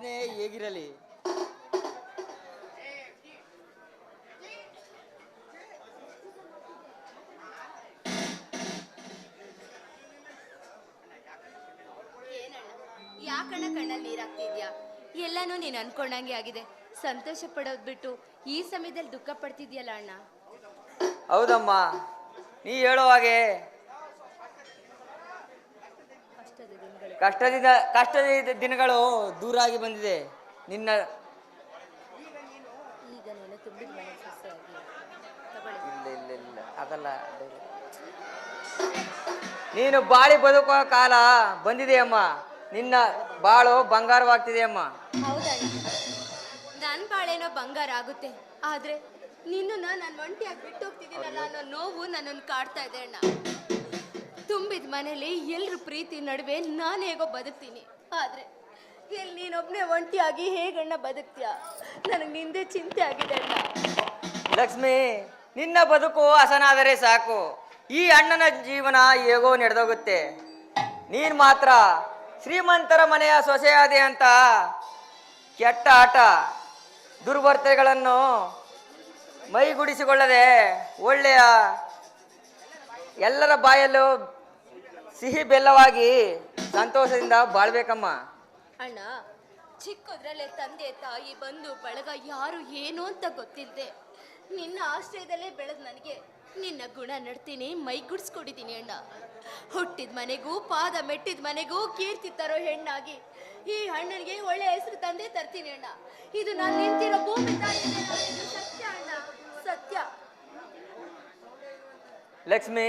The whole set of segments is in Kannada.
ಆಜ್ಞೆ ಹೇಗಿರಲಿ? ಯಾಕಣ್ಣ ಕಣ್ಣಲ್ಲಿ ನೀರಾಗ್ತಿದ್ಯಾ ಎಲ್ಲಾನು ನೀನ್ ಅನ್ಕೊಂಡಂಗೆ ಆಗಿದೆ. ಸಂತೋಷ ಪಡೋದ್ ಬಿಟ್ಟು ಈ ಸಮಯದಲ್ಲಿ ದುಃಖ ಪಡ್ತಿದ್ಯಲ್ಲ ಅಣ್ಣ? ಹೌದಮ್ಮ ನೀ ಹೇಳೋ ಹಾಗೆ ಕಷ್ಟದ ದಿನಗಳು ಕಷ್ಟದಿಂದ ಕಷ್ಟದ ದಿನಗಳು ದೂರಾಗಿ ಬಂದಿದೆ. ನಿನ್ನ ಈಗ ನೀನು ತುಂಬಿದ ಮನೆ ಸೊಸೆಯಾಗಿ ತಗೊಳ್ಳಿ. ಇಲ್ಲ ಇಲ್ಲ ಇಲ್ಲ. ಅದಲ್ಲ ನೀನು ಬಾಳಿ ಬದುಕುವ ಕಾಲ ಬಂದಿದೆ ಅಮ್ಮ. ನಿನ್ನ ಬಾಳು ಬಂಗಾರವಾಗ್ತಿದೆ ಅಮ್ಮ. ನನ್ನ ನನ್ ಬಾಳೇನೋ ಬಂಗಾರ ಆಗುತ್ತೆ. ಆದ್ರೆ ನಿನ್ನನ್ನ ನಾನು ಒಂಟಿಯಾಗಿ ಬಿಟ್ಟು ಹೋಗ್ತಿದ್ದೀನಲ್ಲ ಅನ್ನೋ ನೋವು ನನ್ನನ್ನು ಕಾಡ್ತಾ ಇದೆ ಅಣ್ಣ. ತುಂಬಿದ ಮನೇಲಿ ಎಲ್ರ ಪ್ರೀತಿ ನಡುವೆ ನಾನು ಹೇಗೋ ಬದುಕ್ತೀನಿ. ಆದ್ರೆ ಎಲ್ಲಿ ನೀನೊಬ್ನೇ ಒಂಟಿಯಾಗಿ ಹೇಗಣ್ಣ ಬದುಕ್ತೀಯ? ನನಗೆ ನಿಂದೆ ಚಿಂತೆ ಆಗಿದೆ ಅಣ್ಣ. ಲಕ್ಷ್ಮಿ, ನಿನ್ನ ಬದುಕು ಹಸನಾದರೆ ಸಾಕು. ಈ ಅಣ್ಣನ ಜೀವನ ಹೇಗೋ ನಡೆದೋಗುತ್ತೆ. ನೀನ್ ಮಾತ್ರ ಶ್ರೀಮಂತರ ಮನೆಯ ಸೊಸೆಯಾದೆ ಅಂತ ಕೆಟ್ಟ ಆಟ ದುರ್ವರ್ತೆಗಳನ್ನು ಮೈಗೂಡಿಸಿಕೊಳ್ಳದೆ ಒಳ್ಳೆಯ ಎಲ್ಲರ ಬಾಯಲ್ಲೂ ಸಿಹಿ ಬೆಲ್ಲವಾಗಿ ಸಂತೋಷದಿಂದ ಬಾಳ್ಬೇಕಮ್ಮ. ಅಣ್ಣ ಚಿಕ್ಕದ್ರಲ್ಲೇ ತಂದೆ ತಾಯಿ ಬಂದು ಬಳಗ ಯಾರು ಏನು ಅಂತ ಗೊತ್ತಿಲ್ಲದೆ ನಿನ್ನ ಆಶ್ರಯದಲ್ಲೇ ಬೆಳೆದ್ ನನಗೆ ನಿನ್ನ ಗುಣ ನಡ್ತೀನಿ ಮೈಗೂಡಿಸ್ಕೊಡಿದ್ದೀನಿ ಅಣ್ಣ. ಹುಟ್ಟಿದ ಮನೆಗೂ ಪಾದ ಮೆಟ್ಟಿದ ಮನೆಗೂ ಕೀರ್ತಿ ತರೋ ಹೆಣ್ಣಾಗಿ ಈ ಅಣ್ಣನಿಗೆ ಒಳ್ಳೆ ಹೆಸರು ತಂದೆ ತರ್ತೀನಿ ಅಣ್ಣ. ಇದು ನಾನು ನಿಂತಿರೋ ಭೂಮಿ ತಾಯಿ ಸತ್ಯ ಅಣ್ಣ. ಸತ್ಯ. ಲಕ್ಷ್ಮಿ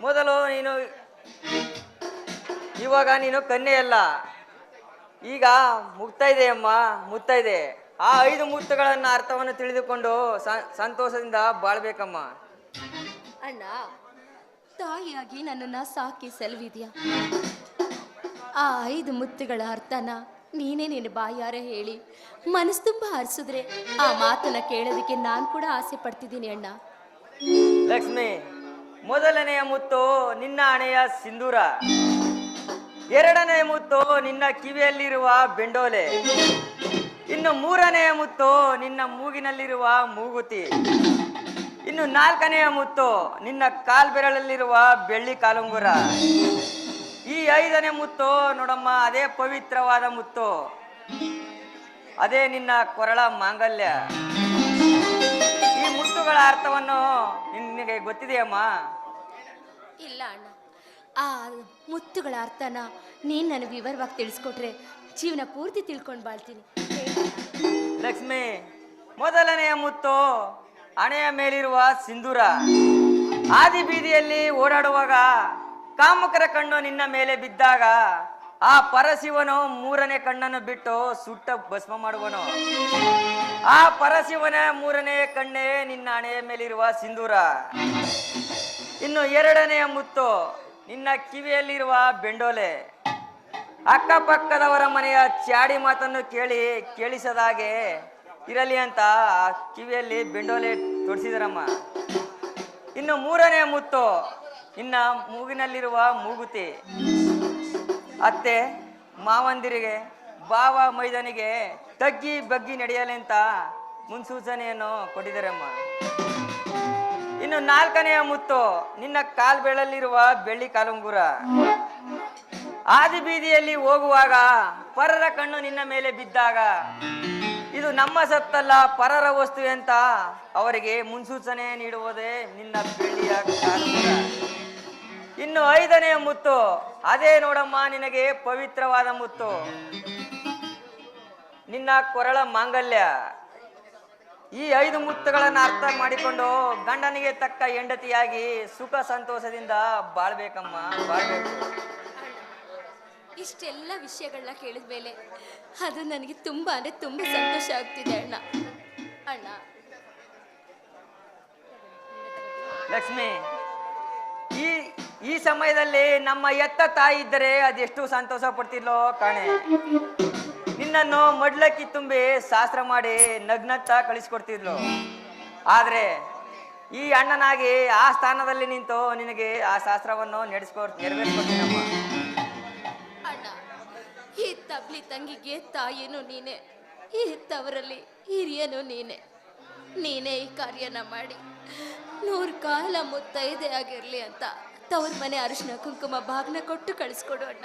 ಮೊದಲು ನೀನು ಇವಾಗ ನೀನು ಕನ್ಯೆ ಅಲ್ಲ. ಈಗ ಮುಗ್ತಾ ಅಮ್ಮ ಮುತ್ತಾ ಇದೆ. ಆ ಐದು ಮುತ್ತುಗಳನ್ನ ಅರ್ಥವನ್ನು ತಿಳಿದುಕೊಂಡು ಸಂತೋಷದಿಂದ ಬಾಳ್ಬೇಕಮ್ಮ. ಅಣ್ಣ ತಾಯಿಯಾಗಿ ನನ್ನನ್ನ ಸಾಕಿ ಸೆಲ್ವಿದ್ಯಾ? ಆ ಐದು ಮುತ್ತುಗಳ ಅರ್ಥನ ನೀನೇ ನಿನ್ನ ಬಾಯಾರ ಹೇಳಿ. ಮನಸ್ಸು ತುಂಬ ಹರಿಸಿದ್ರೆ ಆ ಮಾತನ್ನ ಕೇಳೋದಕ್ಕೆ ನಾನು ಕೂಡ ಆಸೆ ಪಡ್ತಿದ್ದೀನಿ ಅಣ್ಣ. ಲಕ್ಷ್ಮಿ ಮೊದಲನೆಯ ಮುತ್ತು ನಿನ್ನ ಹಣೆಯ ಸಿಂಧೂರ. ಎರಡನೆಯ ಮುತ್ತು ನಿನ್ನ ಕಿವಿಯಲ್ಲಿರುವ ಬೆಂಡೋಲೆ. ಇನ್ನು ಮೂರನೆಯ ಮುತ್ತು ನಿನ್ನ ಮೂಗಿನಲ್ಲಿರುವ ಮೂಗುತಿ. ಇನ್ನು ನಾಲ್ಕನೆಯ ಮುತ್ತು ನಿನ್ನ ಕಾಲ್ಬೆರಳಲ್ಲಿರುವ ಬೆಳ್ಳಿ ಕಾಲುಂಗುರ. ಈ ಐದನೇ ಮುತ್ತು ನೋಡಮ್ಮ, ಅದೇ ಪವಿತ್ರವಾದ ಮುತ್ತು. ಅದೇ ನಿನ್ನ ಕೊರಳ ಮಾಂಗಲ್ಯ. ಈ ಮುತ್ತುಗಳ ಅರ್ಥವನ್ನು ನಿನಗೆ ಗೊತ್ತಿದೆಯಮ್ಮ? ಇಲ್ಲ ಅಣ್ಣ. ಆ ಮುತ್ತುಗಳ ಅರ್ಥನ ನೀನು ನನಗೆ ವಿವರವಾಗಿ ತಿಳಿಸ್ಕೊಟ್ರೆ ಜೀವನ ಪೂರ್ತಿ ತಿಳ್ಕೊಂಡು ಬಾಳ್ತೀನಿ. ಲಕ್ಷ್ಮಿ ಮೊದಲನೆಯ ಮುತ್ತು ಹಣೆಯ ಮೇಲಿರುವ ಸಿಂಧೂರ. ಆದಿ ಬೀದಿಯಲ್ಲಿ ಓಡಾಡುವಾಗ ಕಾಮುಕರ ಕಣ್ಣು ನಿನ್ನ ಮೇಲೆ ಬಿದ್ದಾಗ ಆ ಪರಶಿವನು ಮೂರನೇ ಕಣ್ಣನ್ನು ಬಿಟ್ಟು ಸುಟ್ಟ ಭಸ್ಮ ಮಾಡುವನು. ಆ ಪರಶಿವನ ಮೂರನೇ ಕಣ್ಣೇ ನಿನ್ನ ಹಣೆಯ ಮೇಲಿರುವ ಸಿಂಧೂರ. ಇನ್ನು ಎರಡನೆಯ ಮುತ್ತು ನಿನ್ನ ಕಿವಿಯಲ್ಲಿರುವ ಬೆಂಡೋಲೆ. ಅಕ್ಕಪಕ್ಕದವರ ಮನೆಯ ಚಾಡಿ ಮಾತನ್ನು ಕೇಳಿ ಕೇಳಿಸದಾಗೆ ಇರಲಿ ಅಂತ ಆ ಕಿವಿಯಲ್ಲಿ ಬೆಂಡೋಲೆ ತೊಡಿಸಿದರಮ್ಮ. ಇನ್ನು ಮೂರನೇ ಮುತ್ತು ಇನ್ನ ಮೂಗಿನಲ್ಲಿರುವ ಮೂಗುತಿ. ಅತ್ತೆ, ಮಾವಂದಿರಿಗೆ, ಬಾವ ಮೈದಾನಿಗೆ ತಗ್ಗಿ ಬಗ್ಗಿ ನಡೆಯಲಿ ಅಂತ ಮುನ್ಸೂಚನೆಯನ್ನು ಕೊಟ್ಟಿದ್ದಾರಮ್ಮ. ಇನ್ನು ನಾಲ್ಕನೆಯ ಮುತ್ತು, ನಿನ್ನ ಕಾಲ್ಬೆಳಲ್ಲಿರುವ ಬೆಳ್ಳಿ ಕಾಲುಂಗುರ. ಆದಿ ಬೀದಿಯಲ್ಲಿ ಹೋಗುವಾಗ ಪರರ ಕಣ್ಣು ನಿನ್ನ ಮೇಲೆ ಬಿದ್ದಾಗ, ಇದು ನಮ್ಮ ಸತ್ತಲ್ಲ, ಪರರ ವಸ್ತು ಅಂತ ಅವರಿಗೆ ಮುನ್ಸೂಚನೆ ನೀಡುವುದೇ ನಿನ್ನ ಬೆಳ್ಳಿಯ ಕಾಲುಂಗುರ. ಇನ್ನು ಐದನೆಯ ಮುತ್ತು. ಅದೇ ನೋಡಮ್ಮ ನಿನಗೆ ಪವಿತ್ರವಾದ ಮುತ್ತು. ನಿನ್ನ ಕೊರಳ ಮಾಂಗಲ್ಯ. ಈ ಐದು ಮುತ್ತುಗಳನ್ನು ಅರ್ಥ ಮಾಡಿಕೊಂಡು ಗಂಡನಿಗೆ ತಕ್ಕ ಹೆಂಡತಿಯಾಗಿ ಸುಖ ಸಂತೋಷದಿಂದ ಬಾಳ್ಬೇಕಮ್ಮ ಬಾಳ್ಬೇಕು. ಇಷ್ಟೆಲ್ಲ ವಿಷಯಗಳನ್ನ ಕೇಳಿದ ಮೇಲೆ ಅದು ನನಗೆ ತುಂಬ ಅಂದರೆ ತುಂಬ ಸಂತೋಷ ಆಗ್ತಿದೆ ಅಣ್ಣ. ಅಣ್ಣ. ಲಕ್ಷ್ಮಿ ಈ ಸಮಯದಲ್ಲಿ ನಮ್ಮ ಎತ್ತ ತಾಯಿ ಇದ್ದರೆ ಅದೆಷ್ಟು ಸಂತೋಷ ಪಡ್ತಿದ್ಲೋ ಕಾಣೆ. ನಿನ್ನನ್ನು ಮಡ್ಲಕ್ಕಿ ತುಂಬಿ ಶಾಸ್ತ್ರ ಮಾಡಿ ನಗ್ನತ್ತ ಕಳಿಸ್ಕೊಡ್ತಿದ್ಲು. ಆದರೆ ಈ ಅಣ್ಣನಾಗಿ ಆ ಸ್ಥಾನದಲ್ಲಿ ನಿಂತು ನಿನಗೆ ಆ ಶಾಸ್ತ್ರವನ್ನು ನಡೆಸ್ಕೊ ನೆರವೇರಿಸ್ಕೊಡ್ತೀನಮ್ಮ. ಈ ತಬ್ಲಿ ತಂಗಿಗೆ ತಾಯಿನೂ ನೀನೆ. ಈ ಹಿರಿಯನು ನೀನೆ. ನೀನೇ ಈ ಕಾರ್ಯನ ಮಾಡಿ ನೂರು ಕಾಲ ಮುತ್ತೈದೆ ಆಗಿರಲಿ ಅಂತ. ತವ್ರ ಮನೆ ಅರಿಶಿನ ಕುಂಕುಮ ಭಾಗನ ಕೊಟ್ಟು ಕಳಿಸ್ಕೊಡು ಅಣ್ಣ.